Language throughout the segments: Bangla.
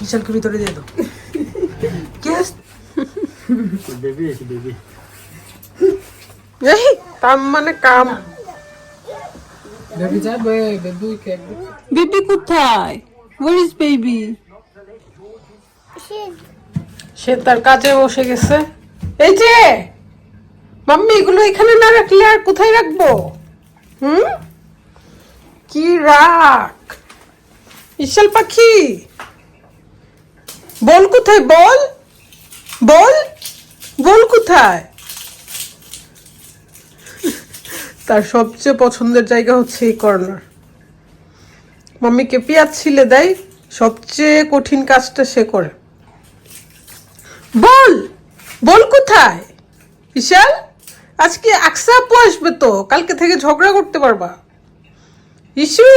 বিশালকে ভিতরে দিয়ে দাও। কে আস- বেবি আছে বেবি। এই কাম মানে কাম। বেবি যাবে বেবি কেক বেবি কোথায়? ওয়ার ইজ বেবি সে তার কাজে বসে গেছে। এই যে মাম্মি এগুলো এখানে না রাখলে আর কোথায় রাখব? হুম? কি রাখ বিশাল পাখি। বল কোথায়? বল। বল। বল কোথায়? তার সবচেয়ে পছন্দের জায়গা হচ্ছে এই কর্নার মাম্মিকে পেঁয়াজ ছিলে দেয়, সবচেয়ে কঠিন কাজটা সে করে। বল। বল কোথায়? বিশাল, আজকে আকসা আপু আসবে তো, কালকে থেকে ঝগড়া করতে পারবা। ইস্যু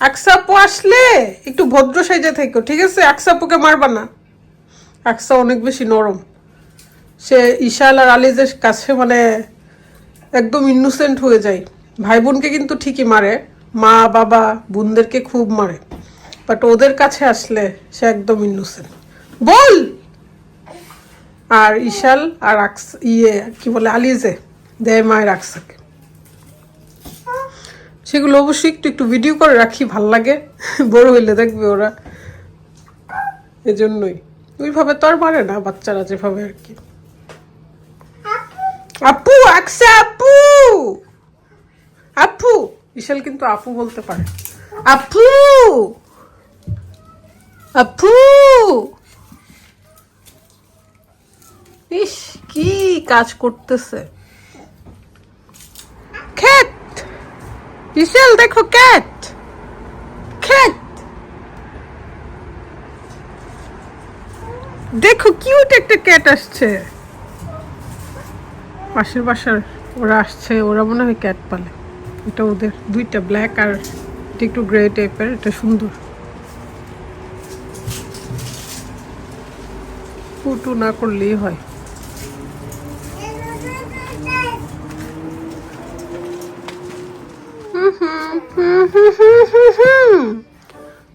আকসা আপু আসলে একটু ভদ্র সাইজে থেকো, ঠিক আছে? আকসা আপুকে মারবা না। আকসা অনেক বেশি নরম। সে ইশাল আর আলিজের কাছে মানে একদম ইনোসেন্ট হয়ে যায়। ভাই বোনকে কিন্তু ঠিকই মারে। মা, বাবা, বোনদেরকে খুব মারে। বাট ওদের কাছে আসলে সে একদম ইনোসেন্ট বল! আর ইশাল আর ইয়ে কি বলে, আলিজে দেয় মায়ের আকসাকে। সেগুলো অবশ্যই একটু একটু ভিডিও করে রাখি, ভালো লাগে। বড় হইলে দেখবে ওরা। এজন্যই। ওইভাবে তো আর মারে না বাচ্চারা যেভাবে আর কি। আপু, আকসা আপু! আপু! বিশাল কিন্তু আপু বলতে পারে। আপু! আপু! ইস, কি কাজ করতেছে। বিশাল, দেখো ক্যাট। খ্যাত দেখো, কিউট একটা ক্যাট আসছে। পাশের বাসার ওরা আসছে, ওরা মনে হয় ক্যাট পালে। এটা ওদের দুইটা, ব্ল্যাক আর একটু গ্রে টাইপের, এটা সুন্দর। ফুটু না করলেই হয়।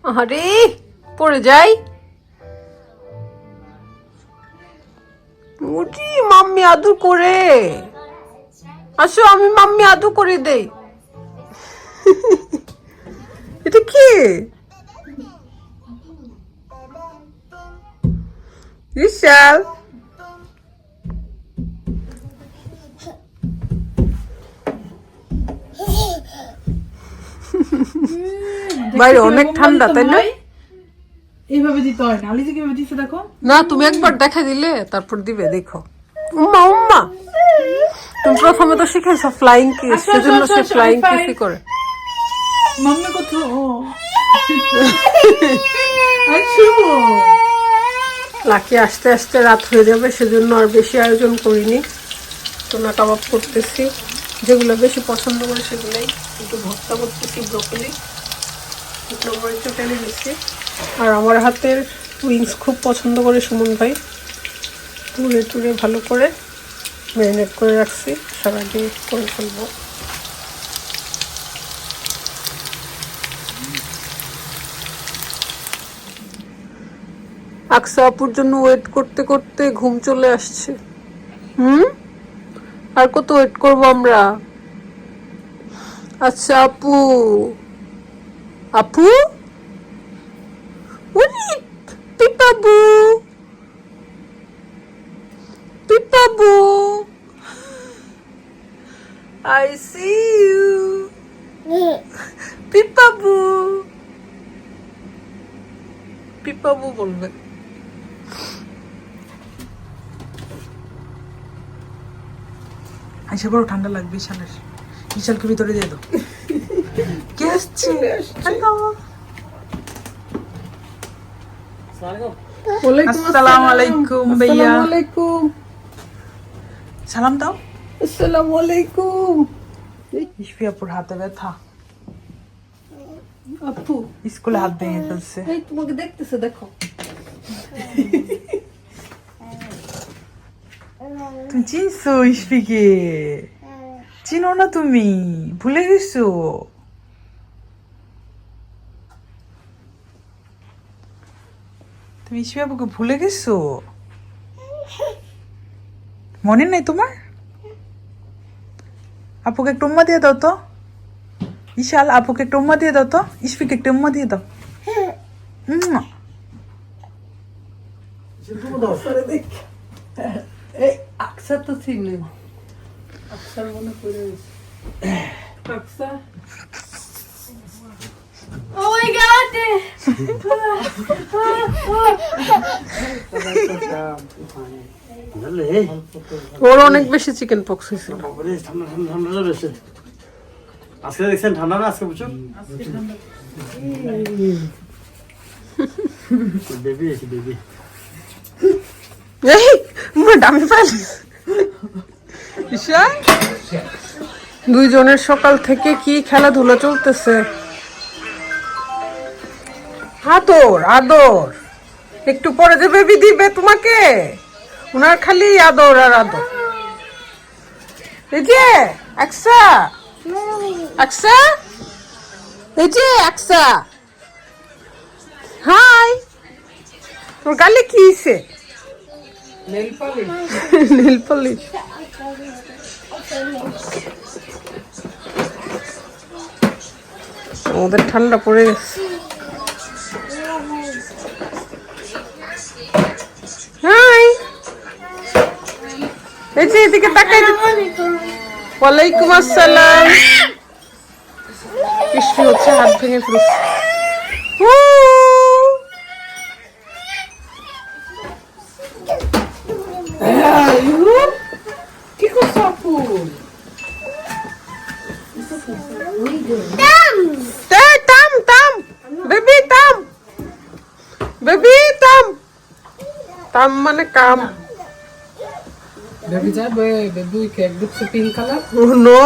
আরে, পড়ে যাই। উঠি, মাম্মি আদু করে। আসো, আমি মাম্মি আদু করে দেই। এটা কি? বিশাল বাইরে অনেক ঠান্ডা তাই না? এইভাবে দিতে হয় না। আলিজে কীভাবে দিচ্ছে দেখো? না তুমি একবার দেখা দিলে তারপর দিবে দেখো। উম্মা উম্মা! তুমি প্রথমে তো শিখেছো ফ্লাইং কিস সেজন্য সে ফ্লাইং five. করে। মাম্মি কোথাও? ও। আচ্ছা লাকি আস্তে আস্তে রাত হয়ে যাবে সেজন্য আর বেশি আয়োজন করিনি। তোনা কাবাব করতেছি। যেগুলো বেশি পছন্দ করে সেগুলোই একটু ভর্তা করতেছি ব্রকলি শুকনো মরিচও টেনে দিচ্ছি। আর আমার হাতের উইংস খুব পছন্দ করে সুমন ভাই। টুরে টুরে ভালো করে ম্যারিনেট করে রাখছি, সারাদিন করে ফেলব। আকসা আপুর জন্য ওয়েট করতে করতে ঘুম চলে আসছে। হুম? আর কত ওয়েট করব আমরা? আচ্ছা আপু। আপু? পিপাবু। পিপাবু। আই সি ইউ পিপাবু। পিপাবু বলবে। আইসা বড় ঠান্ডা লাগবে বিশালের বিশালকে ভিতরে দিয়ে দাও। কে আসছে? আসসালামু। আলাইকুম ভাইয়া। আলাইকুম সালাম দাও। আসসালামু আলাইকুম ইসফিয়াপুর হাতে ব্যথা? আপু। স্কুলে হাত ভেঙে ফেলছে। তোমাকে দেখতেছে দেখো। তুমি চিনছো ইসফিকে চিনো না তুমি, ভুলে গেছো? তুমি ইসমি আপুকে ভুলে গেছো? মনে নেই তোমার? আপুকে একটু উম্মা দিয়ে দাও তো। ইশাল আপুকে একটু উম্মা দিয়ে দাও তো। ইসফিকে একটু উম্মা দিয়ে দাও। উম্মা। আকসা তো চিনি আকসার মনে গেছে আকসা Oh my god! ওর অনেক বেশি চিকেন পক্স হয়েছিল ঠান্ডা ঠান্ডা ঠান্ডা রয়েছে আজকে দেখছেন ঠান্ডা না আজকে বুঝছ বেবি বেবি এই ডামি পাইলি ঈশা দুইজনের সকাল থেকে কি খেলাধুলা চলতেছে? আদর আদর। একটু পরে যে বেবি দিবে তোমাকে। ওনার খালি আদর আর আদর। এই যে, আকসা। আকসা? এই যে, আকসা। হাই। তোর গালে কি নেল পালিশ নীল পলিশ আমাদের ঠান্ডা পড়ে গেছে। হাই। এই যে এদিকে তাকাই ওয়ালাইকুম আসসালাম। কৃষ্ণ হচ্ছে, হাত ভেঙে ফেলছে হু! কি করছ আপু এই, থাম থাম বেবি থাম বেবি থাম থাম মানে কাম। বেবি যাবে বেবি কেক দিচ্ছে পিঙ্ক কালার ও নো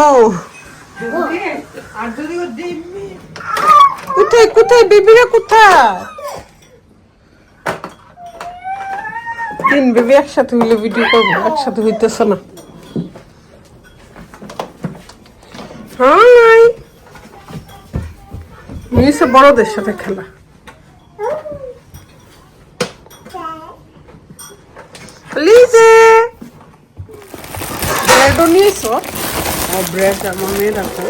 কোথায় কোথায় বেবিরা কোথায়? তিন বেবি একসাথে হইলে ভিডিও করব একসাথে হইতেছে না। হাই নিয়েছে বড়দের সাথে খেলা। লিজে! ব্রেডও নিয়েছো? আর ব্রেড আমার মেয়ের আছে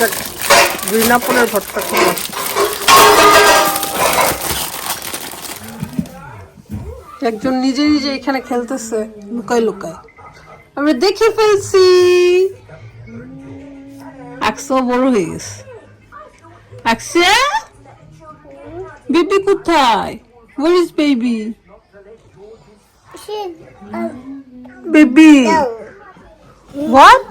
দেখ গ্রিন আপেলের ভর্তা একজন নিজে নিজে এখানে খেলতেছে, লুকায় লুকায়। আমরা দেখে ফেলছি। একশো বড় হয়ে গেছে। একশো? বেবি কোথায়? Where is baby She's a baby what